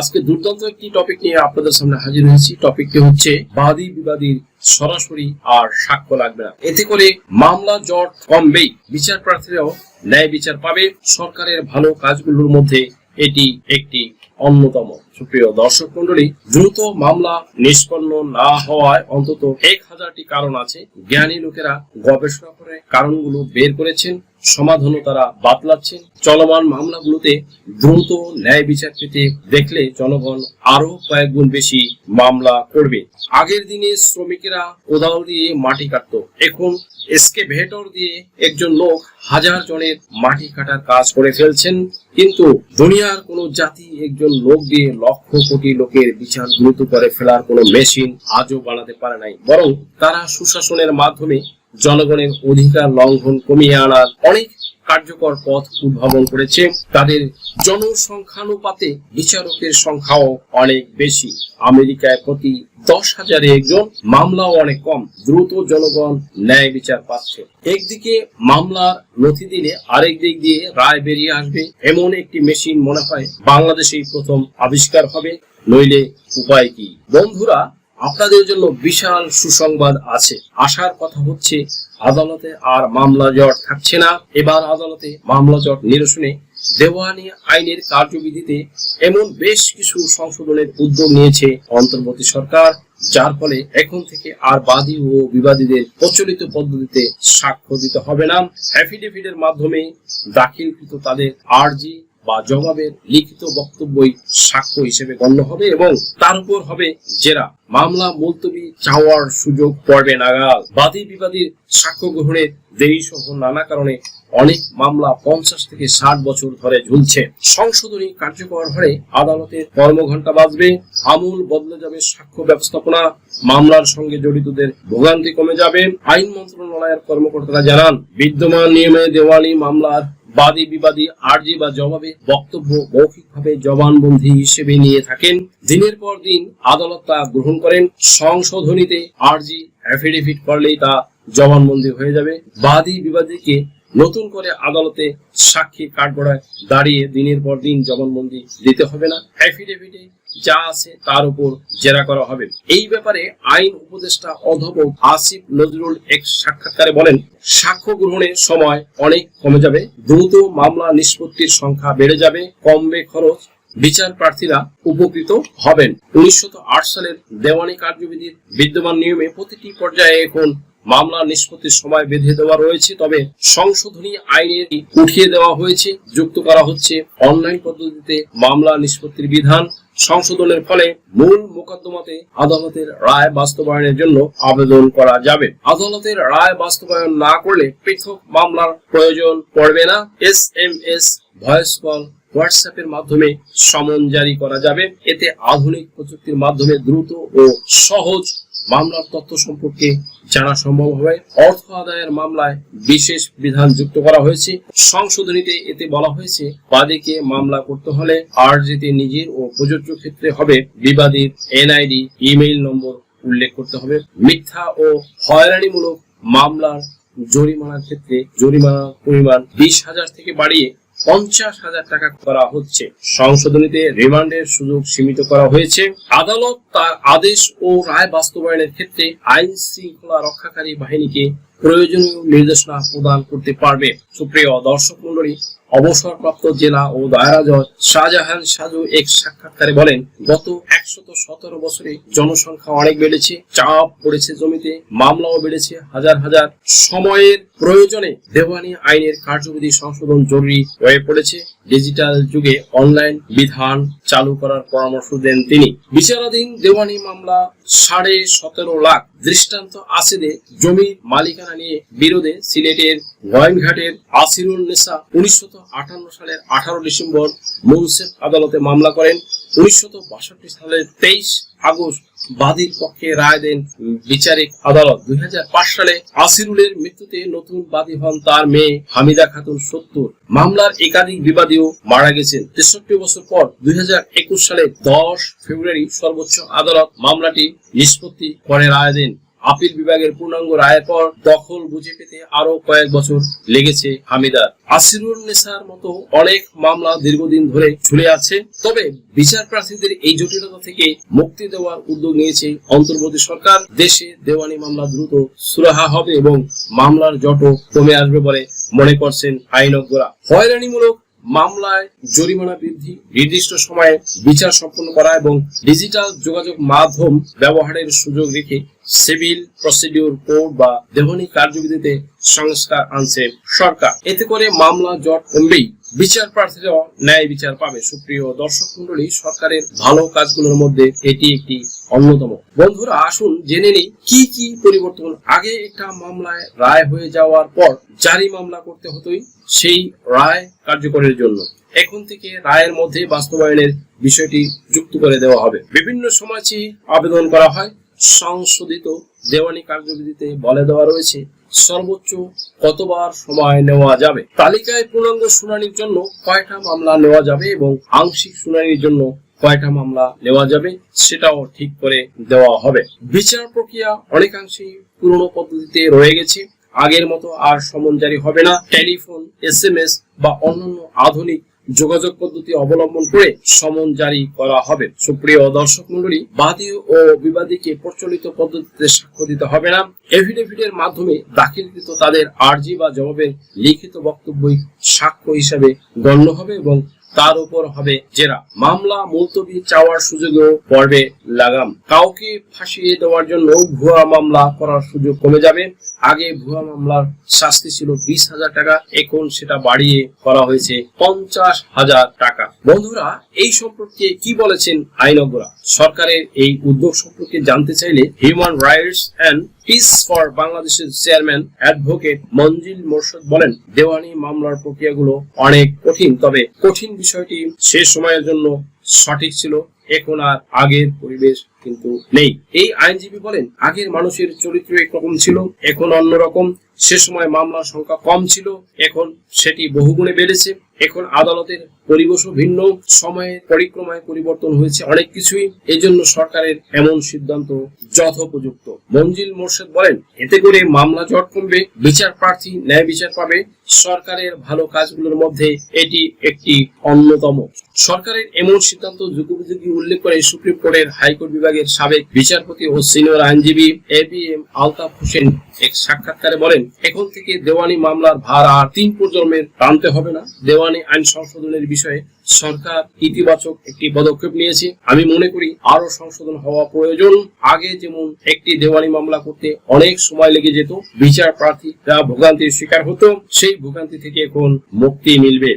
আজকে দুর্দান্ত একটি টপিক নিয়ে আপনাদের সামনে হাজির হয়েছি। টপিকটি হচ্ছে বাদী বিবাদীর সরাসরি আর সাক্ষ্য লাগবে না। এতে করে মামলা জট কমবেই। বিচার প্রার্থীরাও ন্যায় বিচার পাবে। সরকারের ভালো কাজগুলোর মধ্যে এটি একটি অন্যতম। সুপ্রিয় দর্শক মন্ডলী দ্রুত মামলা নিষ্পন্ন না হওয়ায় অন্তত এক হাজারটি কারণ আছে। জ্ঞানী লোকেরা গবেষণা করে কারণগুলো বের করেছেন। সমাধানও তারা বাতলাচ্ছেন। চলমান মামলাগুলোতে দ্রুত ন্যায় বিচার পেতে দেখলে জনগণ আরও কয়েক গুণ বেশি মামলা করবে। আগের দিনে শ্রমিকেরা কোদাল দিয়ে মাটি কাটতো। এখন এসকেভেটর দিয়ে একজন লোক হাজার জনের মাটি কাটার কাজ করে ফেলছেন। কিন্তু দুনিয়ার কোনো জাতি একজন লোক দিয়ে লক্ষ কোটি লোকের বিচার দ্রুত করে ফেলার কোনো মেশিন আজও বানাতে পারে নাই। বরং তারা সুশাসনের মাধ্যমে জনগণের অধিকার লঙ্ঘন কমিয়ে আনার অনেক কার্যকর পথ উদ্ভাবন করেছে। তাদের জনসংখ্যানুপাতে বিচারকের সংখ্যাও অনেক বেশি। আমেরিকায় প্রতি দশ হাজারে একজন, মামলাও অনেক কম। দ্রুত জনগণ ন্যায় বিচার পাচ্ছে। একদিকে মামলার নথি দিলে আরেক দিক দিয়ে রায় বেরিয়ে আসবে। এমন একটি মেশিন মনে হয় বাংলাদেশেই প্রথম আবিষ্কার হবে। নইলে উপায় কি? বন্ধুরা আপনাদের জন্য বিশাল সুসংবাদ আছে। আসার কথা হচ্ছে, আদালতে আর মামলা জট থাকছে না। এবার আদালতে মামলা জট নিরসনে দেওয়ানি আইনের কার্যবিধিতে এমন বেশ কিছু সংশোধনের উদ্যোগ নিয়েছে অন্তর্বর্তী সরকার, যার ফলে এখন থেকে আর বাদী ও বিবাদীদের প্রচলিত পদ্ধতিতে সাক্ষ্য দিতে হবে না। অ্যাফিডেভিটের মাধ্যমে দাখিলকৃত তাদের আর্জি বা জবাবের লিখিত বক্তব্যই সাক্ষ্য হিসেবে গণ্য হবে এবং তার উপর হবে জেরা। মামলা মুলতবি চাওয়ার সুযোগ পড়বে নাগাল। বাদী বিবাদীর সাক্ষ্য গ্রহণের দেরি সহ নানা কারণে অনেক মামলা পঞ্চাশ থেকে ষাট বছর ধরে ঝুলছে। সংশোধনী কার্যকর হলে আদালতের কর্মঘণ্টা বাজবে। আমূল বদলে যাবে সাক্ষ্য ব্যবস্থাপনা। মামলার সঙ্গে জড়িতদের ভোগান্তি কমে যাবে। আইন মন্ত্রণালয়ের কর্মকর্তারা জানান, বিদ্যমান নিয়মে দেওয়ানি মামলার বাদী, বিবাদী, আর্জি বা জবাবে বক্তব্য মৌখিকভাবে জবানবন্দি হিসেবে নিয়ে থাকেন। দিনের পর দিন আদালত তা গ্রহণ করেন। সংশোধনীতে আর্জি অ্যাফিডেভিট করলেই তা জবানবন্দি হয়ে যাবে। বাদী, বিবাদীকে নতুন করে আদালতে সাক্ষী কাঠগড়ায় দাঁড়িয়ে দিনের পর দিন জবানবন্দি দিতে হবে না। অ্যাফিডেভিটে যা আছে তার উপর জেরা করা হবে। এই ব্যাপারে আইন উপদেষ্টা অধ্যাপক আসিফ নজরুল এক সাক্ষাৎকারে বলেন, সাক্ষ্য গ্রহণের সময় অনেক কমে যাবে, দ্রুত মামলা নিষ্পত্তির সংখ্যা বেড়ে যাবে, কমবে খরচ, বিচার প্রার্থীরা উপকৃত হবেন। উনিশশো সালের দেওয়ানি কার্যবিধির বিদ্যমান নিয়মে প্রতিটি পর্যায়ে এখন মামলা নিষ্পত্তির সময় বেঁধে দেওয়া রয়েছে, তবে সংশোধনী আইনের উঠিয়ে দেওয়া হয়েছে, যুক্ত করা হচ্ছে অনলাইন পদ্ধতিতে মামলা নিষ্পত্তির বিধান সংশোধনের ফলে মূল মোকদ্দমাতে আদালতের রায় বাস্তবায়নের জন্য আবেদন করা যাবে। আদালতের রায় বাস্তবায়ন না করলে পৃথক মামলার প্রয়োজন পড়বে না। S M S voice call হোয়াটসঅ্যাপের মাধ্যমে সমন জারি করা যাবে। এতে আধুনিক প্রযুক্তির মাধ্যমে দ্রুত ও সহজ মামলার তথ্য সম্পর্কে জানা সম্ভব হবে। অর্থ আদায়ের মামলায় বিশেষ বিধান যুক্ত করা হয়েছে। সংশোধনীতে এতে বলা হয়েছে, বাদীকে মামলা করতে হলে আর্জিতে নিজের ও প্রযোজ্য ক্ষেত্রে হবে বিবাদীর এনআইডি, ইমেইল নম্বর উল্লেখ করতে হবে। মিথ্যা ও হয়রানিমূলক মামলার জরিমানার ক্ষেত্রে জরিমানার পরিমাণ বিশ হাজার থেকে বাড়িয়ে পঞ্চাশ হাজার টাকা করা হচ্ছে। সংশোধনীতে রিমান্ডের সুযোগ সীমিত করা হয়েছে। আদালত তার আদেশ ও রায় বাস্তবায়নের ক্ষেত্রে আইন শৃঙ্খলা রক্ষাকারী বাহিনীকে প্রয়োজনীয় নির্দেশনা প্রদান করতে পারবে। সুপ্রিয় দর্শক মন্ডলী অবসরপ্রাপ্ত জেলা ও দায়রা জজ শাহজাহান সাজু এক সাক্ষাৎকারে বলেন, গত একশত সতেরো বছরে জনসংখ্যা অনেক বেড়েছে, চাপ পড়েছে জমিতে, মামলাও বেড়েছে হাজার হাজার। সময়ের প্রয়োজনে দেওয়ানি আইনের কার্যবিধি সংশোধন জরুরি হয়ে পড়েছে। ডিজিটাল যুগে অনলাইন বিধান চালু করার পরামর্শ দেন তিনি। বিচারাধীন দেওয়ানি মামলা সাড়ে সতেরো লাখ। দৃষ্টান্ত আসিদে জমির মালিকানা নিয়ে বিরোধে সিলেটের গোয়েনঘাটের আসিরুল নেসা উনিশশো সালের আঠারো ডিসেম্বর মুনসেফ আদালতে মামলা করেন। উনিশশো বাষট্টি সালের তেইশ আগস্ট বাদীর পক্ষে রায় দেন বিচারিক আদালত। দুই সালে আসিরুলের মৃত্যুতে নতুন বাদী হন তার মেয়ে হামিদা খাতুন সত্তর। মামলার একাধিক বিবাদীও মারা গেছেন। তেষট্টি বছর পর দুই হাজার একুশ সালে দশ ফেব্রুয়ারি সর্বোচ্চ আদালত মামলাটি নিষ্পত্তি করে রায় দেন। আপিল বিভাগের পূর্ণাঙ্গ রায়ের পর দখল বুঝে পেতে আরও কয়েক বছর লেগেছে হামিদার। আসিরুল নেসার মতো অনেক মামলা দীর্ঘদিন ধরে ঝুলে আছে, তবে বিচার প্রার্থীদের এই জটিলতা থেকে মুক্তি দেওয়ার উদ্যোগ নিয়েছে অন্তর্বর্তী সরকার। দেশে দেওয়ানি মামলা দ্রুত সুরাহা হবে এবং মামলার জটও কমে আসবে বলে মনে করছেন আইনজ্ঞরা। হয়রানিমূলক মামলায় জরিমানা বৃদ্ধি নির্দিষ্ট সময়ে বিচার সম্পন্ন করা এবং ডিজিটাল যোগাযোগ মাধ্যম ব্যবহারের সুযোগ রেখে সিভিল প্রসিডিউর কোড বা দেহনী কার্যবিধিতে সংস্কার আনছে সরকার। এতে করে মামলা জট কমবেই। বিচার প্রার্থীরা ন্যায় বিচার পাবে। সুপ্রিয় দর্শক মন্ডলী সরকারের ভালো কাজগুলোর মধ্যে এটি একটি অন্যতম। বন্ধুরা, আসুন জেনে নিই কি কি পরিবর্তন আগে একটা মামলায় রায় হয়ে যাওয়ার পর জারি মামলা করতে হতোই সেই রায় কার্যকরের জন্য। এখন থেকে রায়ের মধ্যে বাস্তবায়নের বিষয়টি যুক্ত করে দেওয়া হবে। বিভিন্ন সময় চেয়ে আবেদন করা হয়। সংশোধিত দেওয়ানি কার্যবিধিতে বলে দেওয়া রয়েছে, সর্বোচ্চ কতবার সময় নেওয়া যাবে? তালিকায় পূর্ণাঙ্গ শুনানির জন্য কয়টা মামলা নেওয়া যাবে এবং আংশিক শুনানির জন্য কয়টা মামলা নেওয়া যাবে সেটাও ঠিক করে দেওয়া হবে। বিচার প্রক্রিয়া অনেকাংশেই পুরনো পদ্ধতিতে রয়ে গেছে। আগের মতো আর সমন জারি হবে না। টেলিফোন এস এম এস বা অন্যান্য আধুনিক যোগাযোগ পদ্ধতি অবলম্বন করে সমন জারি করা হবে। সুপ্রিয় দর্শক মন্ডলী বাদী ও বিবাদীকে প্রচলিত পদ্ধতিতে সাক্ষ্য দিতে হবে না। এফিডেভিটের মাধ্যমে দাখিলকৃত তাদের আর্জি বা জবাবের লিখিত বক্তব্যই সাক্ষ্য হিসাবে গণ্য হবে এবং তার উপর হবে জেরা। মামলা মুলতবি চাওয়ার সুযোগেও পড়বে লাগাম। কাউকে ফাঁসিয়ে দেওয়ার জন্য ভুয়া মামলা করার সুযোগ কমে যাবে। আগে ভুয়া মামলার শাস্তি ছিল বিশ হাজার টাকা, এখন সেটা বাড়িয়ে করা হয়েছে পঞ্চাশ হাজার টাকা। বন্ধুরা, এই সম্পর্কে কি বলেছেন আইনজ্ঞরা? সরকারের এই উদ্যোগ সম্পর্কে জানতে চাইলে human rights and peace for বাংলাদেশের চেয়ারম্যান অ্যাডভোকেট মঞ্জিল মোর্শেদ বলেন, দেওয়ানি মামলার প্রক্রিয়াগুলো অনেক কঠিন, তবে কঠিন বিষয়টি সে সময়ের জন্য সঠিক ছিল। এখন আর আগের পরিবেশ কিন্তু নেই। এই আইনজীবী বলেন, আগের মানুষের চরিত্র একরকম ছিল, এখন অন্যরকম। সে সময় মামলার সংখ্যা কম ছিল, এখন সেটি বহুগুণে বেড়েছে। এখন আদালতের পরিবেশও ভিন্ন। সময়ে পরিক্রমায় পরিবর্তন হয়েছে অনেক কিছুই। এজন্য জন্য সরকারের এমন সিদ্ধান্ত যথোপযুক্ত। মঞ্জিল মোর্শেদ বলেন, এতে করে মামলা জট কমবে, বিচার প্রার্থী ন্যায় বিচার পাবে। সরকারের ভালো কাজগুলোর মধ্যে এটি একটি অন্যতম। সরকারের এমন সিদ্ধান্ত যুগোপযোগী উল্লেখ করে সুপ্রিম কোর্টের হাইকোর্ট বিভাগের সাবেক বিচারপতি ও সিনিয়র আইনজীবী A B M Altaf Hossain এক সাক্ষাৎকারে বলেন, এখন থেকে দেওয়ানি মামলার ভার আর তিন প্রজন্মের টানতে হবে না। দেওয়ানি আইন সংশোধনের বিষয়ে সরকার ইতিবাচক একটি পদক্ষেপ নিয়েছে। আমি মনে করি আরও সংশোধন হওয়া প্রয়োজন। আগে যেমন একটি দেওয়ানি মামলা করতে অনেক সময় লেগে যেত, বিচার প্রার্থীরা ভোগান্তির শিকার হতো, সেই ভোগান্তি থেকে এখন মুক্তি মিলবে।